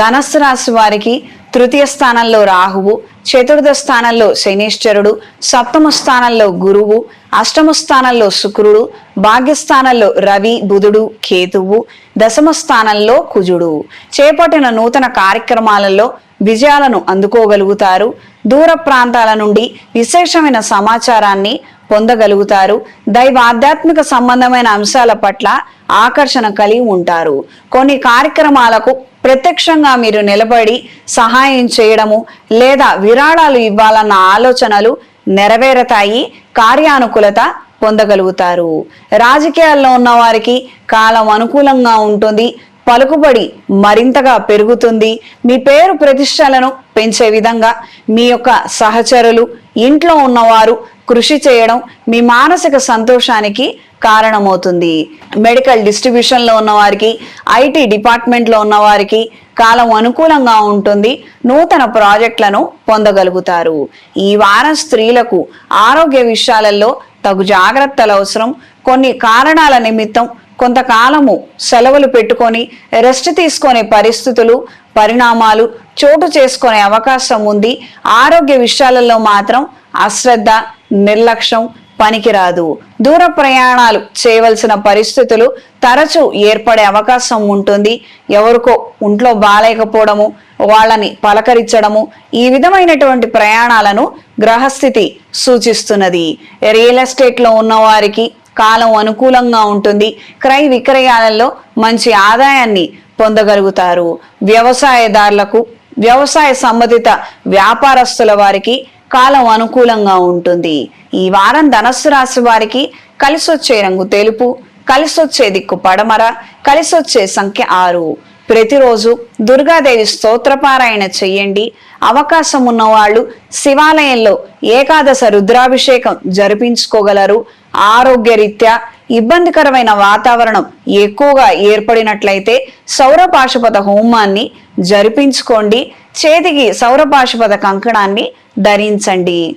ధనస్సు రాశి వారికి తృతీయ స్థానంలో రాహువు చతుర్థ స్థానంలో శనీశ్వరుడు సప్తమ స్థానంలో గురువు అష్టమ స్థానంలో శుక్రుడు భాగ్యస్థానంలో రవి బుధుడు కేతువు దశమ స్థానంలో కుజుడు. చేపట్టిన నూతన కార్యక్రమాలలో విజయాలను అందుకోగలుగుతారు. దూర ప్రాంతాల నుండి విశేషమైన సమాచారాన్ని పొందగలుగుతారు. దైవ ఆధ్యాత్మిక సంబంధమైన అంశాల పట్ల ఆకర్షణ కలిగి ఉంటారు. కొన్ని కార్యక్రమాలకు ప్రత్యక్షంగా మీరు నిలబడి సహాయం చేయడము లేదా విరాళాలు ఇవ్వాలన్న ఆలోచనలు నెరవేరతాయి కార్యానుకూలత పొందగలుగుతారు. రాజకీయాల్లో ఉన్న వారికి కాలం అనుకూలంగా ఉంటుంది పలుకుబడి మరింతగా పెరుగుతుంది. మీ పేరు ప్రతిష్టలను పెంచే విధంగా మీ యొక్క సహచరులు ఇంట్లో ఉన్నవారు కృషి చేయడం మీ మానసిక సంతోషానికి కారణమవుతుంది. మెడికల్ డిస్ట్రిబ్యూషన్లో ఉన్నవారికి ఐటీ డిపార్ట్మెంట్లో ఉన్నవారికి కాలం అనుకూలంగా ఉంటుంది. నూతన ప్రాజెక్టులను పొందగలుగుతారు. ఈ వారం స్త్రీలకు ఆరోగ్య విషయాలలో తగు జాగ్రత్తలు అవసరం. కొన్ని కారణాల నిమిత్తం కొంతకాలము సెలవులు పెట్టుకొని రెస్ట్ తీసుకునే పరిస్థితులు పరిణామాలు చోటు చేసుకునే అవకాశం ఉంది. ఆరోగ్య విషయాలలో మాత్రం అశ్రద్ధ నిర్లక్ష్యం పనికిరాదు. దూర ప్రయాణాలు చేయవలసిన పరిస్థితులు తరచూ ఏర్పడే అవకాశం ఉంటుంది. ఎవరికో ఒంట్లో బాలేకపోవడము వాళ్ళని పలకరించడము ఈ విధమైనటువంటి ప్రయాణాలను గ్రహస్థితి సూచిస్తున్నది. రియల్ ఎస్టేట్లో ఉన్న వారికి కాలం అనుకూలంగా ఉంటుంది. క్రయ విక్రయాలలో మంచి ఆదాయాన్ని పొందగలుగుతారు. వ్యవసాయదారులకు వ్యవసాయ సంబంధిత వ్యాపారస్తుల వారికి కాలం అనుకూలంగా ఉంటుంది. ఈ వారం ధనస్సు రాశి వారికి కలిసొచ్చే రంగు తెలుపు కలిసొచ్చే దిక్కు పడమర కలిసొచ్చే సంఖ్య ఆరు. ప్రతిరోజు దుర్గాదేవి స్తోత్రపారాయణ చెయ్యండి. అవకాశం ఉన్నవాళ్ళు శివాలయంలో ఏకాదశ రుద్రాభిషేకం జరిపించుకోగలరు. ఆరోగ్యరీత్యా ఇబ్బందికరమైన వాతావరణం ఎక్కువగా ఏర్పడినట్లయితే సౌరపాశుపత హోమాన్ని జరిపించుకోండి. చేతికి సౌరపాశుపత కంకణాన్ని ధరించండి.